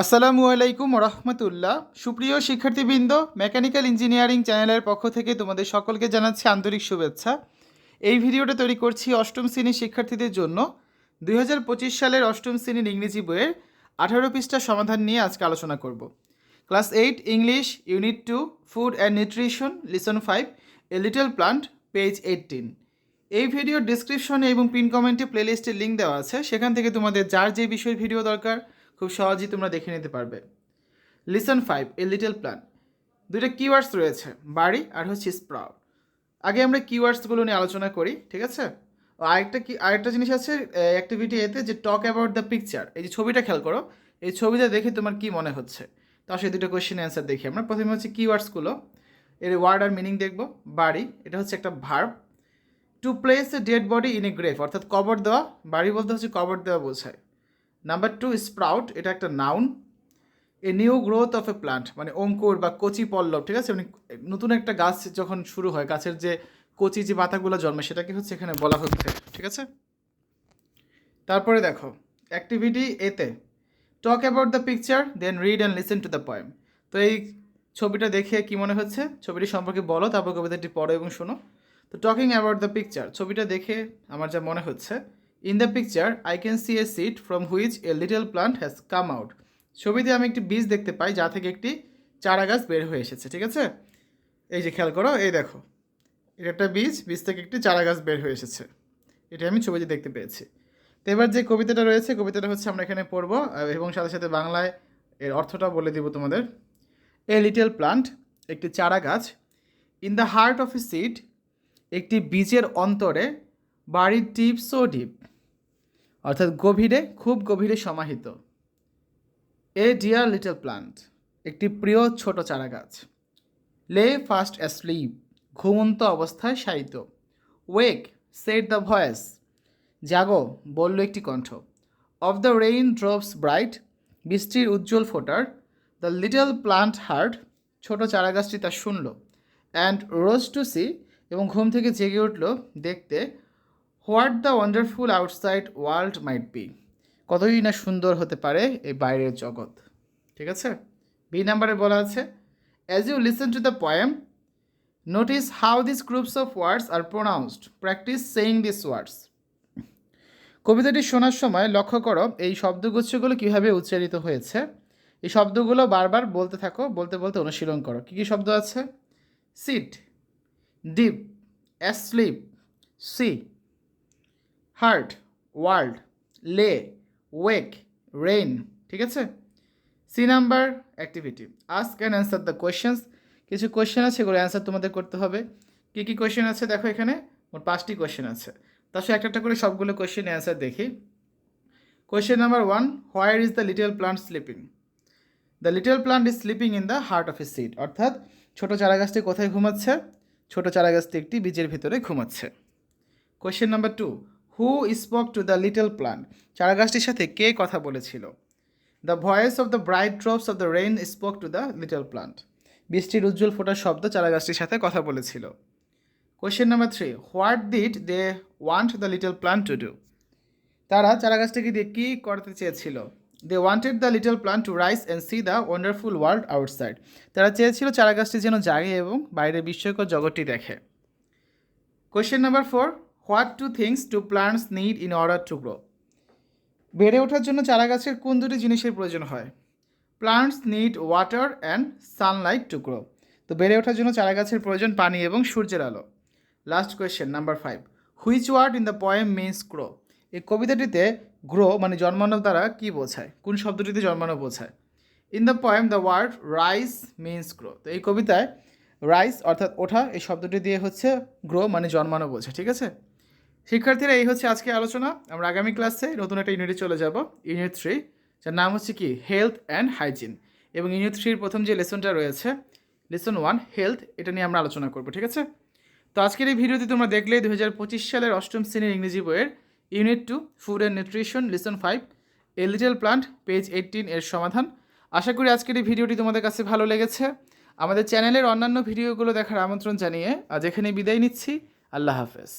আসসালামু আলাইকুম রহমতুল্লাহ সুপ্রিয় শিক্ষার্থীবৃন্দ, মেকানিক্যাল ইঞ্জিনিয়ারিং চ্যানেলের পক্ষ থেকে তোমাদের সকলকে জানাচ্ছি আন্তরিক শুভেচ্ছা। এই ভিডিওটা তৈরি করছি অষ্টম শ্রেণির শিক্ষার্থীদের জন্য। দুই হাজার পঁচিশ সালের অষ্টম শ্রেণির ইংরেজি বইয়ের আঠারো পৃষ্ঠার সমাধান নিয়ে আজকে আলোচনা করব। Class eight, English, unit two, food and nutrition, lesson five, a little plant, page eighteen. এই ভিডিওর ডিসক্রিপশনে এবং পিন কমেন্টে প্লেলিস্টের লিঙ্ক দেওয়া আছে। সেখান থেকে তোমাদের যার যে বিষয়ের ভিডিও দরকার খুব সহজেই তোমরা দেখে নিতে পারবে। Lesson five a little plant দুইটা কিওয়ার্ডস রয়েছে, বাড়ি আর হচ্ছে স্প্রাউট আগে আমরা কিওয়ার্ডসগুলো নিয়ে আলোচনা করি, ঠিক আছে? আরেকটা কি, আরেকটা জিনিস আছে অ্যাক্টিভিটি এতে যে টক অ্যাবাউট দ্য পিকচার এই যে ছবিটা খেয়াল করো, এই ছবিটা দেখে তোমার কি মনে হচ্ছে? তা সেই দুটো কোয়েশ্চেন অ্যান্সার দেখি আমরা। প্রথমে হচ্ছে কিওয়ার্ডসগুলো এর ওয়ার্ড আর মিনিং দেখব, বাড়ি, এটা হচ্ছে একটা verb to place a dead body in a grave অর্থাৎ কবর দেওয়া, বাড়ি বলতে হচ্ছে কবর দেওয়া বোঝায়। নাম্বার টু স্প্রাউট এটা একটা noun a new growth of a plant মানে অঙ্কুর বা কচি পল্লব, ঠিক আছে? মানে নতুন একটা গাছ যখন শুরু হয়, গাছের যে কচি যে পাতাগুলো জন্মে সেটাকে হচ্ছে এখানে বলা হচ্ছে, ঠিক আছে? তারপরে দেখো অ্যাক্টিভিটি এতে talk about the picture then read and listen to the poem তো এই ছবিটা দেখে কি মনে হচ্ছে? ছবিটি সম্পর্কে বলো, তারপর কবিতাটি পড়ো এবং শোনো। তো টকিং অ্যাবাউট দ্য পিকচার ছবিটা দেখে আমার যা মনে হচ্ছে in the picture I can see a seed from which a little plant has come out ছবিতে আমি একটি বীজ দেখতে পাই, যা থেকে একটি চারা গাছ বের হয়ে এসেছে, ঠিক আছে? এই যে খেয়াল করো, এই দেখো। এটা একটা বীজ বীজ থেকে একটি চারা গাছ বের হয়ে এসেছে। এটা আমি ছবিতে দেখতে পেয়েছি। তো এবার যে কবিতাটা রয়েছে, কবিতাটা হচ্ছে আমরা এখানে পড়ব এবং সাথে সাথে বাংলায় এর অর্থটা বলে দিব তোমাদের। এ লিটল প্লান্ট একটি চারা গাছ in the heart of a seed একটি বীজের অন্তরে, বাড়ির ডিপ সো ডিপ অর্থাৎ গভীরে, খুব গভীরে সমাহিত। এ ডিয়ার লিটল প্লান্ট, একটি প্রিয় ছোট চারা গাছ লে ফাস্ট অ্যাসলিপ, ঘুমন্ত অবস্থায় শায়িত। Wake, said the voice. জাগো, বলল একটি কণ্ঠ। Of the rain drops bright, বৃষ্টির উজ্জ্বল ফোটার। দ্য লিটল প্লান্ট হার্ট, ছোট চারা গাছটি তা শুনল। অ্যান্ড রোজ টু সি এবং ঘুম থেকে জেগে উঠল দেখতে what the wonderful outside world might be? কতই না সুন্দর হতে পারে এই বাইরের জগৎ। ঠিক আছে? বি নাম্বারে বলা আছে as you listen to the poem notice how this groups of words are pronounced practice saying this words কবিতাটি শোনার সময় লক্ষ্য করো, এই শব্দগুচ্ছগুলো কীভাবে উচ্চারিত হয়েছে। এই শব্দগুলো বারবার বলতে থাকো, বলতে বলতে অনুশীলন করো। কী কী শব্দ আছে? Seed deep asleep see heart, world, lay, wake, rain, ঠিক আছে? C number activity. Ask and answer the questions. কিছু কোয়েশ্চেন আছে, এগুলো অ্যান্সার তোমাদের করতে হবে। কী কী কোয়েশ্চেন আছে দেখো এখানে? মোট পাঁচটি কোয়েশ্চেন আছে। তার সাথে একটা করে সবগুলো কোয়েশ্চেন অ্যান্সার দেখি। Question number one, where is the little plant sleeping? The little plant is sleeping in the heart of a seed অর্থাৎ ছোটো চারা গাছটি কোথায় ঘুমাচ্ছে? ছোটো চারা গাছটি একটি বীজের ভিতরে ঘুমাচ্ছে। Question number two who spoke to the little plant চারা গাছটির সাথে কে কথা বলেছিল? The voice of the bright drops of the rain spoke to the little plant বৃষ্টির উজ্জ্বল ফোটার শব্দ চারাগাছটির সাথে কথা বলেছিল। Question number three what did they want the little plant to do তারা চারা গাছটিকে দিয়ে কী করতে চেয়েছিল? They wanted the little plant to rise and see the wonderful world outside তারা চেয়েছিল চারা গাছটি যেন জাগে এবং বাইরে বিস্ময়কর জগৎটি দেখে। Question number four what two things to plants need in order to grow বেড়ে ওঠার জন্য চারা গাছের কোন দুটি জিনিসের প্রয়োজন হয়? Plants need water and sunlight to grow তো বেড়ে ওঠার জন্য চারা গাছের প্রয়োজন পানি এবং সূর্যের আলো। Last question number five which word in the poem means grow এই কবিতাটিতে গ্রো মানে জন্মানো দ্বারা কী বোঝায়? কোন শব্দটিতে জন্মানো বোঝায়? In the poem the word rise means grow তো এই কবিতায় রাইস অর্থাৎ ওঠা এই শব্দটি দিয়ে হচ্ছে গ্রো মানে জন্মানো বোঝায় ঠিক আছে? শিক্ষার্থীরা, এই হচ্ছে আজকে আলোচনা। আমরা আগামী ক্লাসে নতুন একটা ইউনিটে চলে যাব ইউনিট থ্রি যার নাম হচ্ছে কি? হেলথ অ্যান্ড হাইজিন এবং ইউনিট থ্রির প্রথম যে লেসনটা রয়েছে, লেসন ওয়ান হেলথ এটা নিয়ে আমরা আলোচনা করব, ঠিক আছে? তো আজকের এই ভিডিওতে তোমরা দেখলে দু হাজার পঁচিশ সালের অষ্টম শ্রেণির ইংরেজি বইয়ের unit two food and nutrition lesson five a plant page eighteen এর সমাধান। আশা করি আজকের এই ভিডিওটি তোমাদের কাছে ভালো লেগেছে। আমাদের চ্যানেলের অন্যান্য ভিডিওগুলো দেখার আমন্ত্রণ জানিয়ে আজ এখানে বিদায় নিচ্ছি। আল্লাহ হাফেজ।